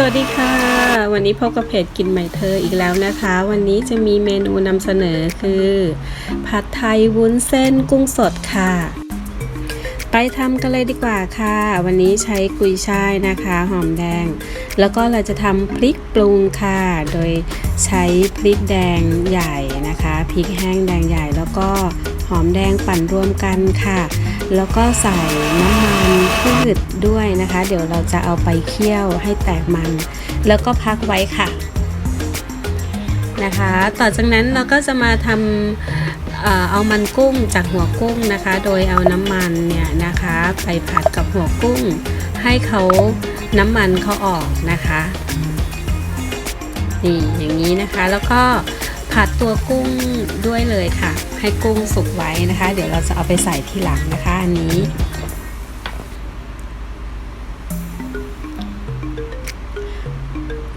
สวัสดีค่ะ วันนี้พบกับเพจกินใหม่เธออีกแล้วนะคะ วันนี้จะมีเมนูนำเสนอคือ ผัดไทยวุ้นเส้นกุ้งสดค่ะ ไปทำกันเลยดีกว่าค่ะ วันนี้ใช้กุยช่ายนะคะ หอมแดง แล้วก็เราจะทำพริกปรุงค่ะ โดยใช้พริกแดงใหญ่นะคะพริกแห้งแดงใหญ่แล้วก็ หอมแดงปั่นรวมกันค่ะ แล้วก็ใส่น้ำมันพืชด้วยนะคะ เดี๋ยวเราจะเอาไปเคี่ยวให้แตกมัน แล้วก็พักไว้ค่ะนะคะ ต่อจากนั้นเราก็จะมาทำเอามันกุ้งจากหัวกุ้งนะคะ โดยเอาน้ำมันเนี่ยนะคะ ไปผัดกับหัวกุ้ง ให้เขาน้ำมันเขาออกนะคะนี่อย่างนี้นะคะแล้วก็ ผัดตัวกุ้งด้วยเลยค่ะ ให้กุ้งสุกไว้นะคะ เดี๋ยวเราจะเอาไปใส่ที่หลังนะคะอันนี้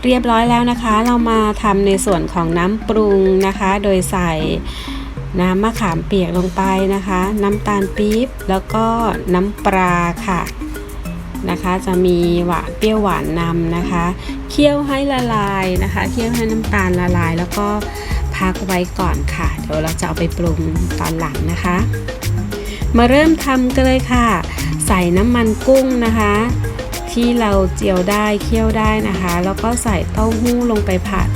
เรียบร้อยแล้วนะคะ เรามาทำในส่วนของน้ำปรุงนะคะ โดยใส่น้ำมะขามเปียกลงไปนะคะ น้ำตาลปี๊บแล้วก็น้ำปลาค่ะนะคะจะมีหวานเปรี้ยวหวานนำนะคะ เคี่ยวให้ละลายนะคะ เคี่ยวให้น้ำตาลละลาย แล้วก็ พักไว้ก่อนค่ะ เดี๋ยวเราจะเอาไปปรุงตอนหลังนะคะ มาเริ่มทำกันเลยค่ะ ใส่น้ำมันกุ้งนะคะ ที่เราเจียวได้เคี่ยวได้นะคะ แล้วก็ใส่เต้าหู้ลงไปผัด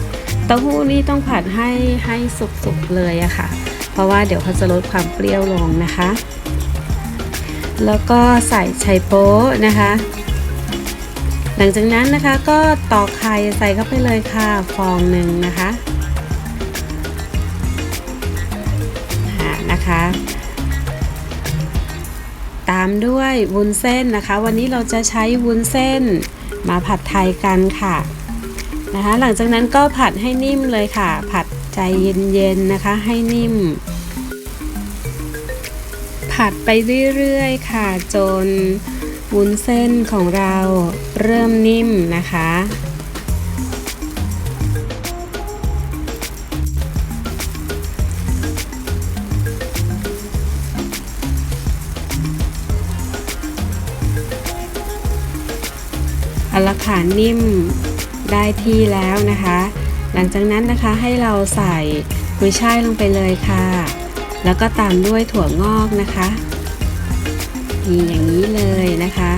เต้าหู้นี่ต้องผัดให้ให้สุกๆเลยอะค่ะ เพราะว่าเดี๋ยวเขาจะลดความเปรี้ยวลงนะคะ แล้วก็ใส่ไชโป๊ะนะคะหลังจากนั้นนะคะก็ตอกไข่ใส่เข้าไปเลยค่ะ ฟองหนึ่งนะคะ ด้วยวุ้นเส้นนะคะ วันนี้เราจะใช้วุ้นเส้น มาผัดไทยกันค่ะนะคะ หลังจากนั้นก็ผัดให้นิ่มเลยค่ะ ผัดใจเย็นๆนะคะ ให้นิ่ม ผัดไปเรื่อยๆค่ะจนวุ้นเส้นของเราเริ่มนิ่มนะคะ อาละค่ะนิ่มได้ที่แล้วนะคะ หลังจากนั้นนะคะให้เราใส่กุยช่ายลงไปเลยค่ะ แล้วก็ตามด้วยถั่วงอกนะคะนี่อย่างนี้เลยนะคะ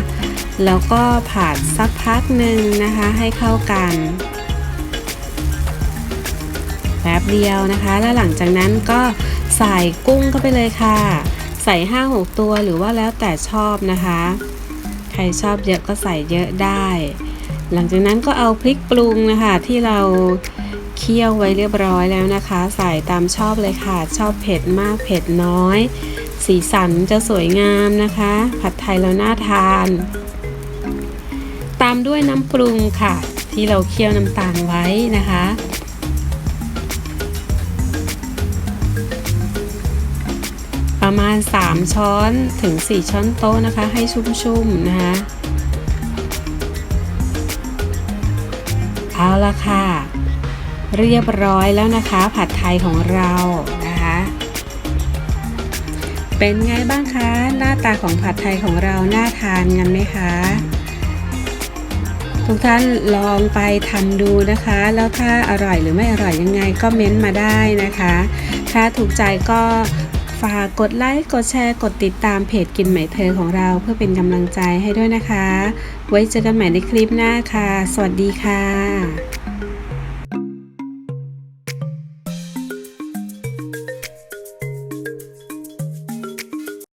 แล้วก็ผัดสักพักหนึ่งนะคะให้เข้ากันแป๊บเดียวนะคะ แล้วหลังจากนั้นก็ใส่กุ้งเข้าไปเลยค่ะ ใส่5-6ตัวหรือว่าแล้วแต่ชอบนะคะ รชอบเยอะก็ใส่เยอะได้ หลังจากนั้นก็เอาพริกปรุงนะคะที่เราเคี่ยวไว้เรียบร้อยแล้วนะคะ ใส่ตามชอบเลยค่ะ ชอบเผ็ดมากเผ็ดน้อย สีสันจะสวยงามนะคะ ผัดไทยเราน่าทาน ตามด้วยน้ำปรุงค่ะ ที่เราเคี่ยวน้ำตาลไว้นะคะ ประมาณ 3 ช้อนถึง 4 ช้อนโต๊ะนะคะ ให้ชุ่มๆนะคะเอาละค่ะ เรียบร้อยแล้วนะคะ ผัดไทยของเรานะคะ เป็นไงบ้างคะ หน้าตาของผัดไทยของเราน่าทานกันไหมคะทุกท่านลองไปทำดูนะคะ แล้วถ้าอร่อยหรือไม่อร่อยยังไงก็เม้นต์มาได้นะคะ ถ้าถูกใจก็ ฝากกดไลค์ กดแชร์ กดติดตามเพจกินใหม่เธอของเราเพื่อเป็นกำลังใจให้ด้วยนะคะ ไว้เจอกันใหม่ในคลิปหน้าค่ะ สวัสดีค่ะ